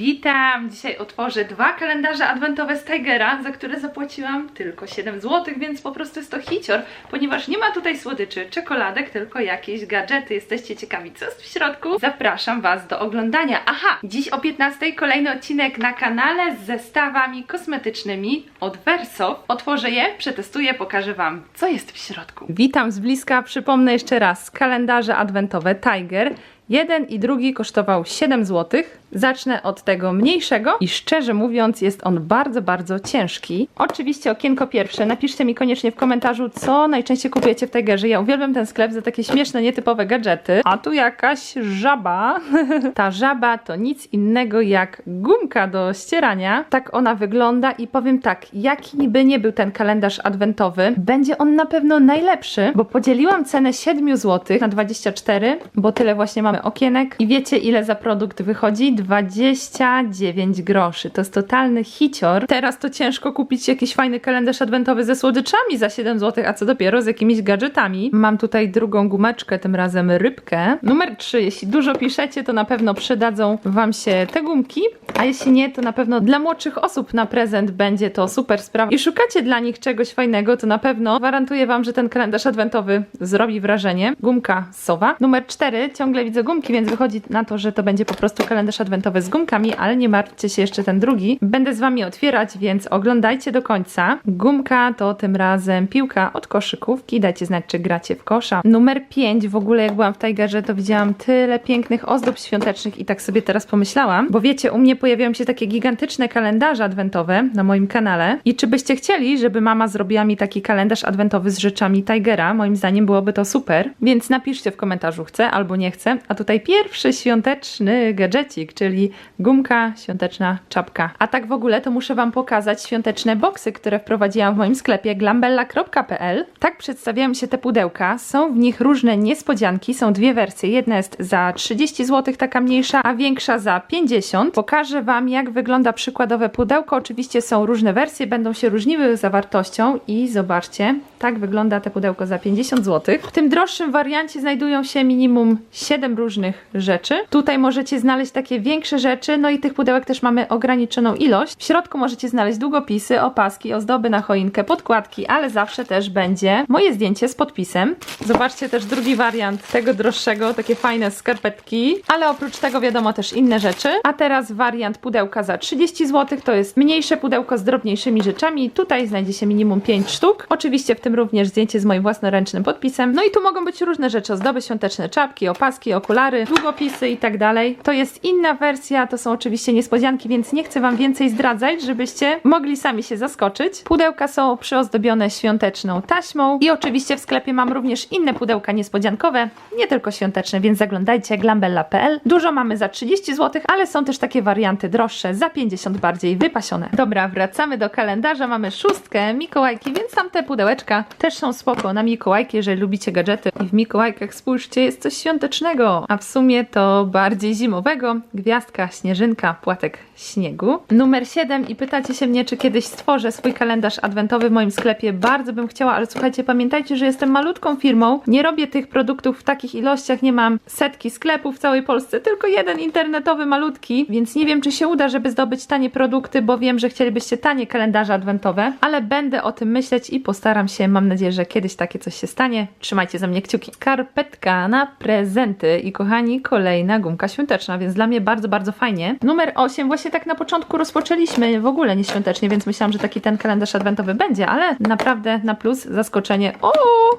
Witam! Dzisiaj otworzę dwa kalendarze adwentowe z Tigera, za które zapłaciłam tylko 7 zł, więc po prostu jest to hicior, ponieważ nie ma tutaj słodyczy, czekoladek, tylko jakieś gadżety. Jesteście ciekawi, co jest w środku? Zapraszam Was do oglądania. Aha! Dziś o 15 kolejny odcinek na kanale z zestawami kosmetycznymi od Verso. Otworzę je, przetestuję, pokażę Wam, co jest w środku. Witam z bliska, przypomnę jeszcze raz, kalendarze adwentowe Tiger. Jeden i drugi kosztował 7 zł. Zacznę od tego mniejszego i szczerze mówiąc jest on bardzo, bardzo ciężki. Oczywiście okienko pierwsze. Napiszcie mi koniecznie w komentarzu, co najczęściej kupujecie w Tigerze. Ja uwielbiam ten sklep za takie śmieszne, nietypowe gadżety. A tu jakaś żaba. Ta żaba to nic innego jak gumka do ścierania. Tak ona wygląda i powiem tak, jaki by nie był ten kalendarz adwentowy, będzie on na pewno najlepszy, bo podzieliłam cenę 7 zł na 24, bo tyle właśnie mamy okienek. I wiecie ile za produkt wychodzi? 29 groszy. To jest totalny hicior. Teraz to ciężko kupić jakiś fajny kalendarz adwentowy ze słodyczami za 7 zł, a co dopiero z jakimiś gadżetami. Mam tutaj drugą gumeczkę, tym razem rybkę. Numer 3. Jeśli dużo piszecie, to na pewno przydadzą Wam się te gumki, a jeśli nie, to na pewno dla młodszych osób na prezent będzie to super sprawa. I szukacie dla nich czegoś fajnego, to na pewno gwarantuję Wam, że ten kalendarz adwentowy zrobi wrażenie. Gumka sowa. Numer 4. Ciągle widzę gumki, więc wychodzi na to, że to będzie po prostu kalendarz adwentowy z gumkami, ale nie martwcie się jeszcze ten drugi. Będę z Wami otwierać, więc oglądajcie do końca. Gumka to tym razem piłka od koszykówki. Dajcie znać, czy gracie w kosza. Numer 5. W ogóle jak byłam w Tigerze, to widziałam tyle pięknych ozdób świątecznych i tak sobie teraz pomyślałam, bo wiecie, u mnie pojawiają się takie gigantyczne kalendarze adwentowe na moim kanale i czy byście chcieli, żeby mama zrobiła mi taki kalendarz adwentowy z rzeczami Tigera? Moim zdaniem byłoby to super, więc napiszcie w komentarzu chcę albo nie chcę. A tutaj pierwszy świąteczny gadżecik, czyli gumka, świąteczna czapka. A tak w ogóle to muszę Wam pokazać świąteczne boksy, które wprowadziłam w moim sklepie glambella.pl. Tak przedstawiają się te pudełka. Są w nich różne niespodzianki. Są dwie wersje. Jedna jest za 30 zł, taka mniejsza, a większa za 50. Pokażę Wam, jak wygląda przykładowe pudełko. Oczywiście są różne wersje, będą się różniły zawartością i zobaczcie, tak wygląda te pudełko za 50 zł. W tym droższym wariancie znajdują się minimum 7 różnych rzeczy. Tutaj możecie znaleźć takie większe rzeczy, no i tych pudełek też mamy ograniczoną ilość. W środku możecie znaleźć długopisy, opaski, ozdoby na choinkę, podkładki, ale zawsze też będzie moje zdjęcie z podpisem. Zobaczcie też drugi wariant tego droższego, takie fajne skarpetki, ale oprócz tego wiadomo też inne rzeczy. A teraz wariant pudełka za 30 zł, to jest mniejsze pudełko z drobniejszymi rzeczami. Tutaj znajdzie się minimum 5 sztuk. Oczywiście w tym również zdjęcie z moim własnoręcznym podpisem. No i tu mogą być różne rzeczy, ozdoby świąteczne, czapki, opaski, okulary, długopisy i tak dalej. To jest inna wersja, to są oczywiście niespodzianki, więc nie chcę Wam więcej zdradzać, żebyście mogli sami się zaskoczyć. Pudełka są przyozdobione świąteczną taśmą i oczywiście w sklepie mam również inne pudełka niespodziankowe, nie tylko świąteczne, więc zaglądajcie glambella.pl. Dużo mamy za 30 zł, ale są też takie warianty droższe, za 50 bardziej wypasione. Dobra, wracamy do kalendarza, mamy szóstkę, Mikołajki, więc tam te pudełeczka też są spoko na Mikołajki, jeżeli lubicie gadżety. I w Mikołajkach spójrzcie, jest coś świątecznego, a w sumie to bardziej zimowego. Gwiazdka, śnieżynka, płatek śniegu. Numer 7 i pytacie się mnie, czy kiedyś stworzę swój kalendarz adwentowy w moim sklepie. Bardzo bym chciała, ale słuchajcie, pamiętajcie, że jestem malutką firmą. Nie robię tych produktów w takich ilościach, nie mam setki sklepów w całej Polsce, tylko jeden internetowy malutki, więc nie wiem, czy się uda, żeby zdobyć tanie produkty, bo wiem, że chcielibyście tanie kalendarze adwentowe, ale będę o tym myśleć i postaram się. Mam nadzieję, że kiedyś takie coś się stanie. Trzymajcie za mnie kciuki. Karpetka na prezenty i kochani, kolejna gumka świąteczna, więc dla mnie bardzo, bardzo fajnie. Numer 8, właśnie tak na początku rozpoczęliśmy w ogóle nieświątecznie, więc myślałam, że taki ten kalendarz adwentowy będzie, ale naprawdę na plus zaskoczenie. O!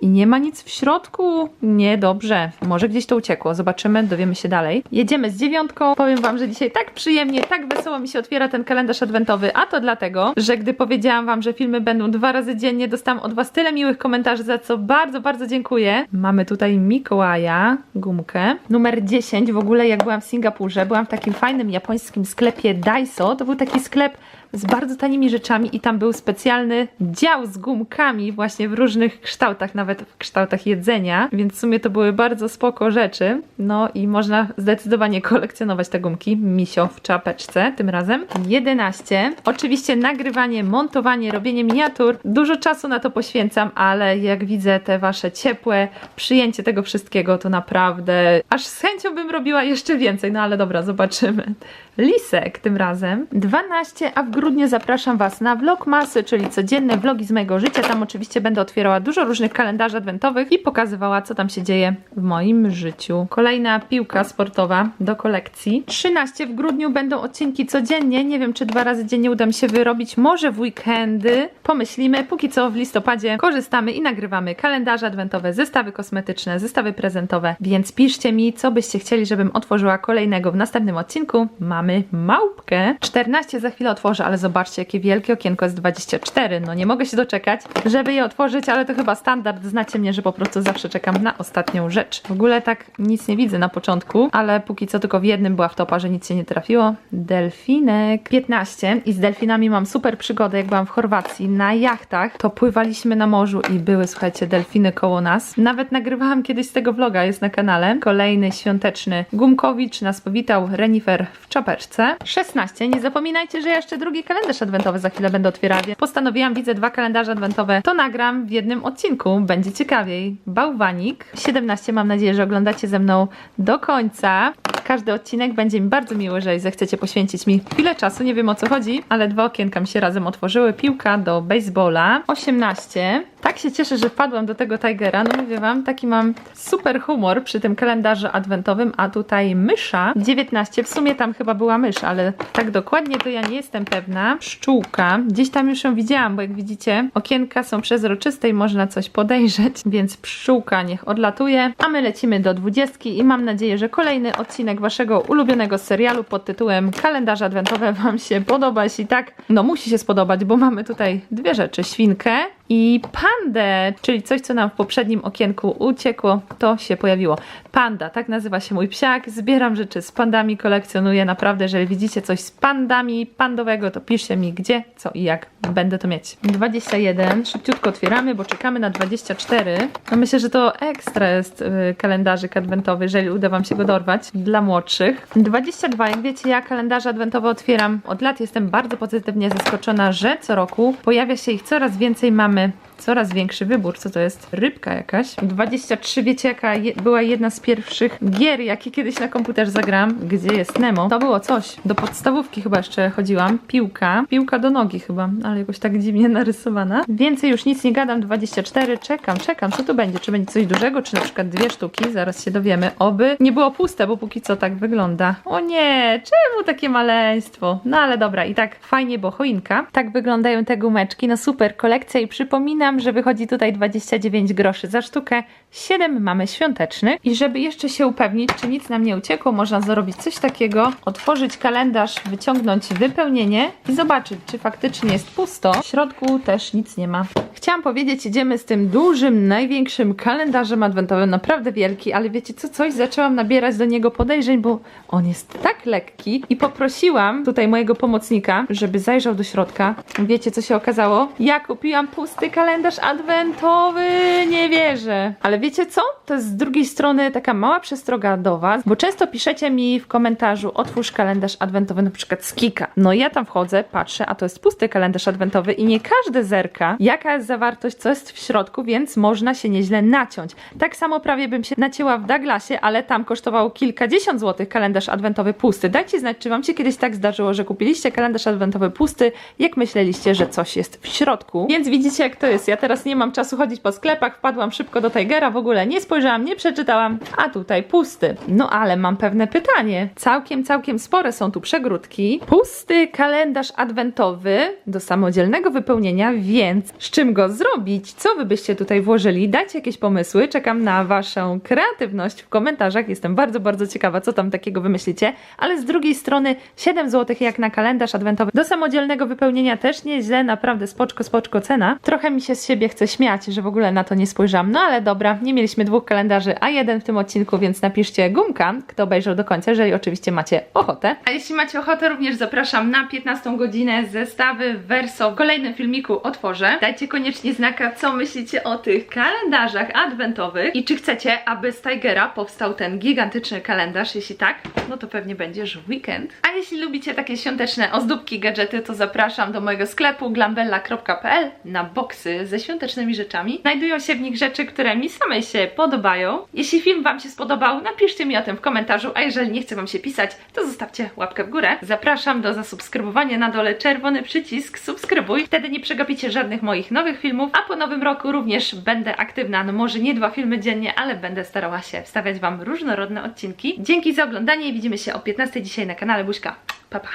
I nie ma nic w środku. Niedobrze. Może gdzieś to uciekło. Zobaczymy, dowiemy się dalej. Jedziemy z dziewiątką. Powiem Wam, że dzisiaj tak przyjemnie, tak wesoło mi się otwiera ten kalendarz adwentowy, a to dlatego, że gdy powiedziałam Wam, że filmy będą dwa razy dziennie, dostałam od Was tyle miłych komentarzy, za co bardzo, bardzo dziękuję. Mamy tutaj Mikołaja, gumkę. Numer 10. W ogóle jak byłam w Singapurze, byłam w takim fajnym japońskim sklepie Daiso. To był taki sklep z bardzo tanimi rzeczami i tam był specjalny dział z gumkami właśnie w różnych kształtach, nawet w kształtach jedzenia, więc w sumie to były bardzo spoko rzeczy. No i można zdecydowanie kolekcjonować te gumki. Misio w czapeczce tym razem. 11. Oczywiście nagrywanie, montowanie, robienie miniatur. Dużo czasu na to poświęcam, ale jak widzę te wasze ciepłe przyjęcie tego wszystkiego, to naprawdę aż z chęcią bym robiła jeszcze więcej, no ale dobra, zobaczymy. Lisek tym razem. 12, a w grudniu zapraszam Was na vlogmasy, czyli codzienne vlogi z mojego życia. Tam oczywiście będę otwierała dużo różnych kalendarzy adwentowych i pokazywała, co tam się dzieje w moim życiu. Kolejna piłka sportowa do kolekcji. 13 w grudniu będą odcinki codziennie. Nie wiem, czy dwa razy dziennie uda mi się wyrobić. Może w weekendy. Pomyślimy. Póki co w listopadzie korzystamy i nagrywamy kalendarze adwentowe, zestawy kosmetyczne, zestawy prezentowe. Więc piszcie mi, co byście chcieli, żebym otworzyła kolejnego w następnym odcinku. Mamy małpkę. 14 za chwilę otworzę, ale zobaczcie, jakie wielkie okienko jest 24. No nie mogę się doczekać, żeby je otworzyć, ale to chyba standard. Znacie mnie, że po prostu zawsze czekam na ostatnią rzecz. W ogóle tak nic nie widzę na początku, ale póki co tylko w jednym była wtopa, że nic się nie trafiło. Delfinek. 15 i z delfinami mam super przygodę, jak byłam w Chorwacji na jachtach, to pływaliśmy na morzu i były, słuchajcie, delfiny koło nas. Nawet nagrywałam kiedyś z tego vloga, jest na kanale. Kolejny świąteczny Gumkowicz nas powitał, Renifer w czapeczce. 16. Nie zapominajcie, że ja jeszcze drugi kalendarz adwentowy za chwilę będę otwierała. więc Postanowiłam, widzę dwa kalendarze adwentowe, to nagram w jednym odcinku, będzie ciekawiej. Bałwanik. 17. Mam nadzieję, że oglądacie ze mną do końca. Każdy odcinek będzie mi bardzo miły, że zechcecie poświęcić mi chwilę czasu. Nie wiem o co chodzi, ale dwa okienka mi się razem otworzyły. Piłka do baseballa. 18. Tak się cieszę, że wpadłam do tego Tigera. No mówię wam, taki mam super humor przy tym kalendarzu adwentowym, a tutaj mysza. 19. W sumie tam chyba była mysz, ale tak dokładnie to ja nie jestem pewna. Pszczółka. Gdzieś tam już ją widziałam, bo jak widzicie, okienka są przezroczyste i można coś podejrzeć, więc pszczółka niech odlatuje. A my lecimy do 20 i mam nadzieję, że kolejny odcinek waszego ulubionego serialu pod tytułem Kalendarze adwentowe wam się podoba. Jeśli tak, no musi się spodobać, bo mamy tutaj dwie rzeczy. Świnkę i pandę, czyli coś, co nam w poprzednim okienku uciekło, to się pojawiło. Panda, tak nazywa się mój psiak. Zbieram rzeczy z pandami, kolekcjonuję. Naprawdę, jeżeli widzicie coś z pandami, pandowego, to piszcie mi gdzie, co i jak będę to mieć. 21, szybciutko otwieramy, bo czekamy na 24. No myślę, że to ekstra jest yy, kalendarzyk adwentowy, jeżeli uda Wam się go dorwać dla młodszych. 22, jak wiecie, ja kalendarze adwentowe otwieram od lat. Jestem bardzo pozytywnie zaskoczona, że co roku pojawia się ich coraz więcej. Mamy coraz większy wybór. Co to jest? Rybka jakaś. 23, wiecie jaka je, była jedna z pierwszych gier, jakie kiedyś na komputerze zagram, gdzie jest Nemo. To było coś. Do podstawówki chyba jeszcze chodziłam. Piłka. Piłka do nogi chyba, ale jakoś tak dziwnie narysowana. Więcej już nic nie gadam. 24, czekam, czekam. Co tu będzie? Czy będzie coś dużego, czy na przykład dwie sztuki? Zaraz się dowiemy. Oby nie było puste, bo póki co tak wygląda. O nie, czemu takie maleństwo? No ale dobra, i tak fajnie, bo choinka. Tak wyglądają te gumeczki. No super kolekcja i przypominam, że wychodzi tutaj 29 groszy za sztukę. 7 mamy świąteczny. I żeby jeszcze się upewnić, czy nic nam nie uciekło, można zrobić coś takiego. Otworzyć kalendarz, wyciągnąć wypełnienie i zobaczyć, czy faktycznie jest pusto. W środku też nic nie ma. Chciałam powiedzieć, idziemy z tym dużym, największym kalendarzem adwentowym, naprawdę wielki, ale wiecie co, coś zaczęłam nabierać do niego podejrzeń, bo on jest tak lekki i poprosiłam tutaj mojego pomocnika, żeby zajrzał do środka. Wiecie co się okazało? Ja kupiłam pusty kalendarz adwentowy, nie wierzę. Ale wiecie co? To jest z drugiej strony taka mała przestroga do was, bo często piszecie mi w komentarzu otwórz kalendarz adwentowy na przykład z Kika. No ja tam wchodzę, patrzę, a to jest pusty kalendarz adwentowy i nie każdy zerka, jaka jest zawartość, co jest w środku, więc można się nieźle naciąć. Tak samo prawie bym się nacięła w Douglasie, ale tam kosztował kilkadziesiąt złotych kalendarz adwentowy pusty. Dajcie znać, czy wam się kiedyś tak zdarzyło, że kupiliście kalendarz adwentowy pusty, jak myśleliście, że coś jest w środku. Więc widzicie, jak to jest. Ja teraz nie mam czasu chodzić po sklepach, wpadłam szybko do Tigera, w ogóle nie spojrzałam, nie przeczytałam, a tutaj pusty. No ale mam pewne pytanie. Całkiem, całkiem spore są tu przegródki. Pusty kalendarz adwentowy do samodzielnego wypełnienia, więc z czym go zrobić? Co wy byście tutaj włożyli? Dajcie jakieś pomysły. Czekam na waszą kreatywność w komentarzach. Jestem bardzo, bardzo ciekawa, co tam takiego wymyślicie. Ale z drugiej strony 7 zł jak na kalendarz adwentowy do samodzielnego wypełnienia też nieźle, naprawdę spoczko, spoczko cena. Trochę mi się z siebie chce śmiać, że w ogóle na to nie spojrzałam. No ale dobra, nie mieliśmy dwóch kalendarzy, a jeden w tym odcinku, więc napiszcie gumka, kto obejrzał do końca, jeżeli oczywiście macie ochotę. A jeśli macie ochotę, również zapraszam na 15 godzinę zestawy Verso. W kolejnym filmiku otworzę. Dajcie koniecznie znaka, co myślicie o tych kalendarzach adwentowych i czy chcecie, aby z Tigera powstał ten gigantyczny kalendarz. Jeśli tak, no to pewnie będzie już weekend. A jeśli lubicie takie świąteczne ozdóbki, gadżety, to zapraszam do mojego sklepu glambella.pl na boksy ze świątecznymi rzeczami. Znajdują się w nich rzeczy, które mi same samej się podobają. Jeśli film Wam się spodobał, napiszcie mi o tym w komentarzu, a jeżeli nie chce Wam się pisać, to zostawcie łapkę w górę. Zapraszam do zasubskrybowania na dole czerwony przycisk subskrybuj, wtedy nie przegapicie żadnych moich nowych filmów, a po nowym roku również będę aktywna, no może nie dwa filmy dziennie, ale będę starała się wstawiać Wam różnorodne odcinki. Dzięki za oglądanie i widzimy się o 15 dzisiaj na kanale Buźka. Pa, pa!